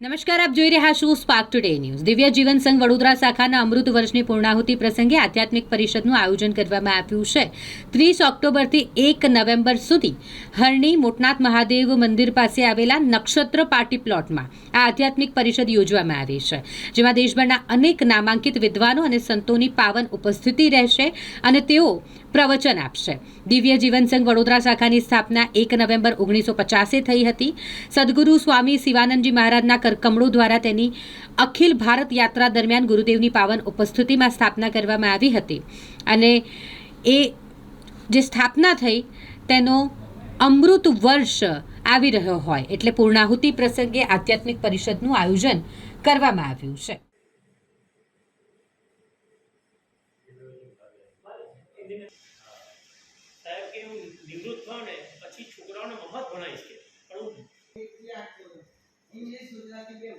નમસ્કાર, આપ જોઈ રહ્યા છો સ્પાર્ક ટુડે ન્યૂઝ દિવ્ય જીવન સંઘ વડોદરા શાખાના અમૃત વર્ષની પૂર્ણાહુતિ પ્રસંગે આધ્યાત્મિક પરિષદનું આયોજન કરવામાં આવ્યું છે. ત્રીસ ઓક્ટોબરથી એક નવેમ્બર સુધી હરણી મોટનાથ મહાદેવ મંદિર પાસે આવેલા નક્ષત્ર પાર્ટી પ્લોટમાં આ આધ્યાત્મિક પરિષદ યોજવામાં આવી છે. જેમાં દેશભરના અનેક નામાંકિત વિદ્વાનો અને સંતોની પાવન ઉપસ્થિતિ રહેશે અને તેઓ પ્રવચન આપશે. દિવ્ય જીવન સંઘ વડોદરા શાખાની સ્થાપના એક નવેમ્બર ઓગણીસો પચાસે થઈ હતી. સદગુરુ સ્વામી શિવાનંદજી મહારાજના કરકમળો દ્વારા તેની અખિલ ભારત યાત્રા દરમિયાન ગુરુદેવની પાવન ઉપસ્થિતિમાં સ્થાપના કરવામાં આવી હતી. અને એ જે સ્થાપના થઈ, તેનો અમૃત વર્ષ આવી રહ્યો હોય, એટલે પૂર્ણાહુતિ પ્રસંગે આધ્યાત્મિક પરિષદનું આયોજન કરવામાં આવ્યું છે. સાહેબ, કે હું નિવૃત્ત થાઉં ને પછી છોકરાઓને મફત ભણાવીશ કે? પણ હું ઇંગ્લિશ ગુજરાતી બેઉ.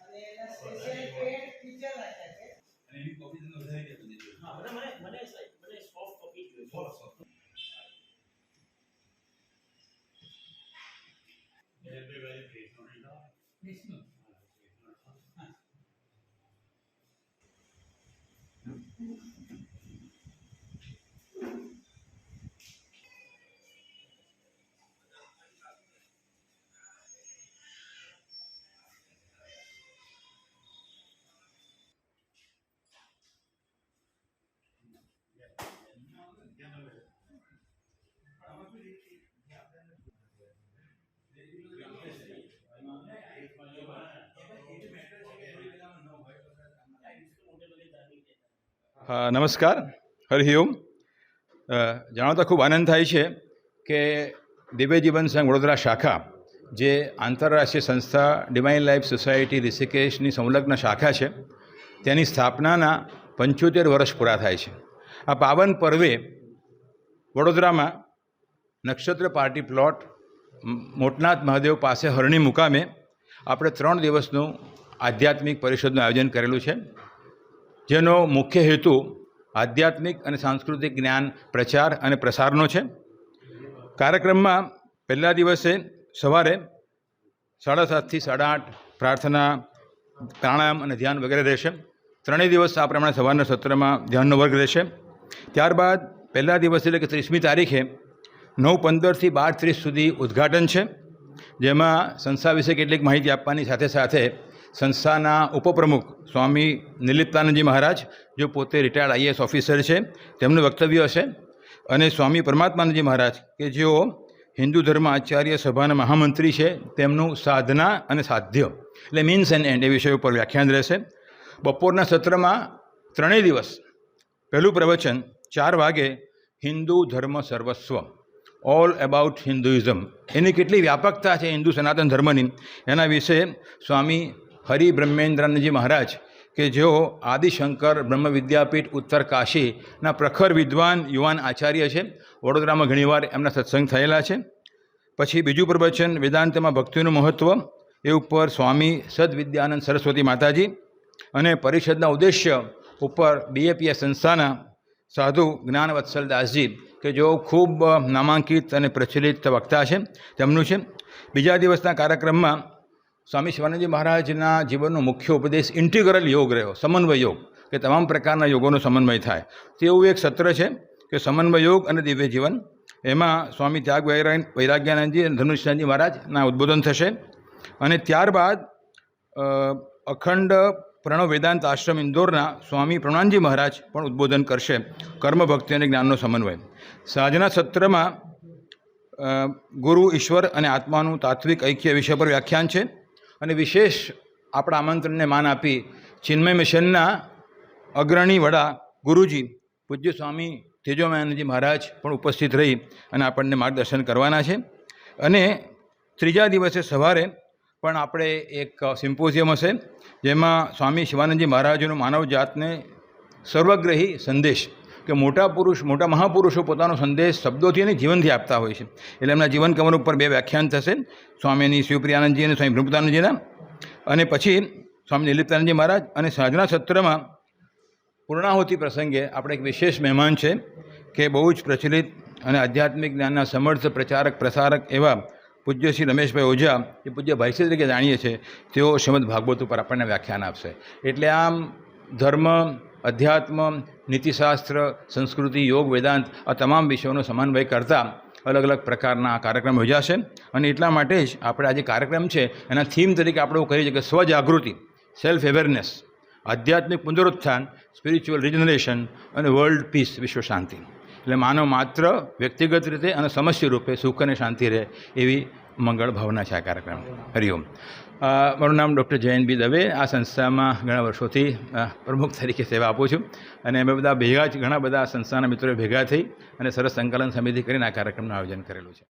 અને એના સ્પેશિયલ પેડ ટીચર રાખ્યા છે. અને એની કોપી તમને વધારે આપી દેજો હા મને મને મને સાહેબ મને સોફ્ટ કોપી જોઈએ. વિષ્ણુ હા નમસ્કાર. હરિ ઓમ. ખૂબ આનંદ થાય છે કે દિવ્ય જીવન સંઘ વડોદરા શાખા, જે આંતરરાષ્ટ્રીય સંસ્થા ડિવાઇન લાઈફ સોસાયટી ઋષિકેશની સંલગ્ન શાખા છે, તેની સ્થાપનાના પંચોતેર વર્ષ પૂરા થાય છે. આ પાવન પર્વે વડોદરામાં નક્ષત્ર પાર્ટી પ્લોટ મોટનાથ મહાદેવ પાસે હરણી મુકામે આપણે ત્રણ દિવસનું આધ્યાત્મિક પરિષદનું આયોજન કરેલું છે, જેનો મુખ્ય હેતુ આધ્યાત્મિક અને સાંસ્કૃતિક જ્ઞાન પ્રચાર અને પ્રસારનો છે. કાર્યક્રમમાં પહેલા દિવસે સવારે સાડા સાતથી સાડા આઠ પ્રાર્થના, પ્રાણાયામ અને ધ્યાન વગેરે રહેશે. ત્રણેય દિવસ આ પ્રમાણે સવારના સત્રમાં ધ્યાનનો વર્ગ રહેશે. ત્યારબાદ પહેલા દિવસ એટલે કે ત્રીસમી તારીખે નવ પંદરથી બાર ત્રીસ સુધી ઉદ્ઘાટન છે, જેમાં સંસ્થા વિશે કેટલીક માહિતી આપવાની સાથે સાથે સંસ્થાના ઉપપ્રમુખ સ્વામી નિલિપ્તાનંદજી મહારાજ, જો પોતે રિટાયર્ડ આઈએએસ ઓફિસર છે, તેમનું વક્તવ્ય હશે. અને સ્વામી પરમાત્માનંદજી મહારાજ, કે જેઓ હિન્દુ ધર્મ આચાર્ય સભાના મહામંત્રી છે, તેમનું સાધના અને સાધ્ય, એટલે મીન્સ એન્ડ એન્ડ એ વિષય ઉપર વ્યાખ્યાન રહેશે. બપોરના સત્રમાં ત્રણેય દિવસ પહેલું પ્રવચન ચાર વાગે હિન્દુ ધર્મ સર્વસ્વ ઓલ એબાઉટ હિન્દુઇઝમ એની કેટલી વ્યાપકતા છે હિન્દુ સનાતન ધર્મની? એના વિશે સ્વામી હરિબ્રહ્મેન્દ્રાનંદજી મહારાજ કે જેઓ આદિશંકર, બ્રહ્મ વિદ્યાપીઠ, ઉત્તર કાશીના પ્રખર વિદ્વાન યુવાન આચાર્ય છે, વડોદરામાં ઘણીવાર એમના સત્સંગ થયેલા છે. પછી બીજું પ્રવચન, વેદાંતમાં ભક્તિનું મહત્ત્વ એ ઉપર સ્વામી સદવિદ્યાનંદ સરસ્વતી માતાજી અને પરિષદના ઉદ્દેશ્ય ઉપર બીએપીએસ સંસ્થાના સાધુ જ્ઞાનવત્સલ દાસજી કે જેઓ ખૂબ નામાંકિત અને પ્રચલિત વક્તા છે, તેમનું છે. બીજા દિવસના કાર્યક્રમમાં સ્વામી શિવાનંદજી મહારાજના જીવનનો મુખ્ય ઉપદેશ ઇન્ટિગ્રલ યોગ રહ્યો, સમન્વય યોગ, કે તમામ પ્રકારના યોગોનો સમન્વય થાય. તેવું એક સત્ર છે કે સમન્વય યોગ અને દિવ્ય જીવન. એમાં સ્વામી ત્યાગ વૈરાગ્યાનંદજી અને ધનુષ્યાનંદજી મહારાજના ઉદ્બોધન થશે. અને ત્યારબાદ અખંડ પ્રણવ વેદાંત આશ્રમ ઇન્દોરના સ્વામી પ્રણાનજી મહારાજ પણ ઉદ્બોધન કરશે. કર્મ ભક્તિ અને જ્ઞાનનો સમન્વય. સાંજના સત્રમાં ગુરુ ઈશ્વર અને આત્માનું તાત્વિક ઐક્ય વિષય પર વ્યાખ્યાન છે અને વિશેષ આપણા આમંત્રણને માન આપી ચિન્મય મિશનના અગ્રણી વડા ગુરુજી પૂજ્ય સ્વામી તેજોમાનંદજી મહારાજ પણ ઉપસ્થિત રહી અને આપણને માર્ગદર્શન કરવાના છે. અને ત્રીજા દિવસે સવારે પણ આપણે એક સિમ્પોઝિયમ હશે જેમાં સ્વામી શિવાનંદજી મહારાજનો માનવ જાતને સર્વગ્રહી સંદેશ કે મોટા પુરુષ, મોટા મહાપુરુષો પોતાનો સંદેશ શબ્દોથી અને જીવનથી આપતા હોય છે. એટલે એમના જીવન કમર ઉપર બે વ્યાખ્યાન થશે. સ્વામીની શિવપ્રિયાનંદજી અને સ્વામી બ્રહ્મતાનંદજીના અને પછી સ્વામી નિલિપ્તાનંદજી મહારાજ અને સાંજના સત્રમાં પૂર્ણાહુતિ પ્રસંગે આપણે એક વિશેષ મહેમાન છે કે બહુ જ પ્રચલિત અને આધ્યાત્મિક જ્ઞાનના સમર્થ પ્રચારક, પ્રસારક એવા પૂજ્ય શ્રી રમેશભાઈ ઓઝા એ પૂજ્ય ભાઈશ્રી તરીકે જાણીએ છીએ, તેઓ શ્રીમદ ભાગવત ઉપર આપણને વ્યાખ્યાન આપશે. એટલે આમ ધર્મ, અધ્યાત્મ, નીતિશાસ્ત્ર, સંસ્કૃતિ, યોગ, વેદાંત, આ તમામ વિષયોનો સમન્વય કરતાં અલગ અલગ પ્રકારના કાર્યક્રમ યોજાશે. અને એટલા માટે જ આપણે આ જે કાર્યક્રમ છે, એના થીમ તરીકે આપણે એવું કહીએ છીએ કે સ્વજાગૃતિ સેલ્ફ અવેરનેસ આધ્યાત્મિક પુનરુત્થાન સ્પિરિચ્યુઅલ રિજનરેશન અને વર્લ્ડ પીસ વિશ્વ શાંતિ. એટલે માનવ માત્ર વ્યક્તિગત રીતે અને સમસ્યા રૂપે સુખ અને શાંતિ રહે એવી મંગળ ભાવના છે આ કાર્યક્રમ. હરિઓમ મારું નામ ડૉક્ટર જયંત બી દવે. આ સંસ્થામાં ઘણા વર્ષોથી પ્રમુખ તરીકે સેવા આપું છું. અને અમે બધા ભેગા જ, ઘણા બધા સંસ્થાના મિત્રો ભેગા થઈ અને સરસ સંકલન સમિતિ કરીને આ કાર્યક્રમનું આયોજન કરેલું છે.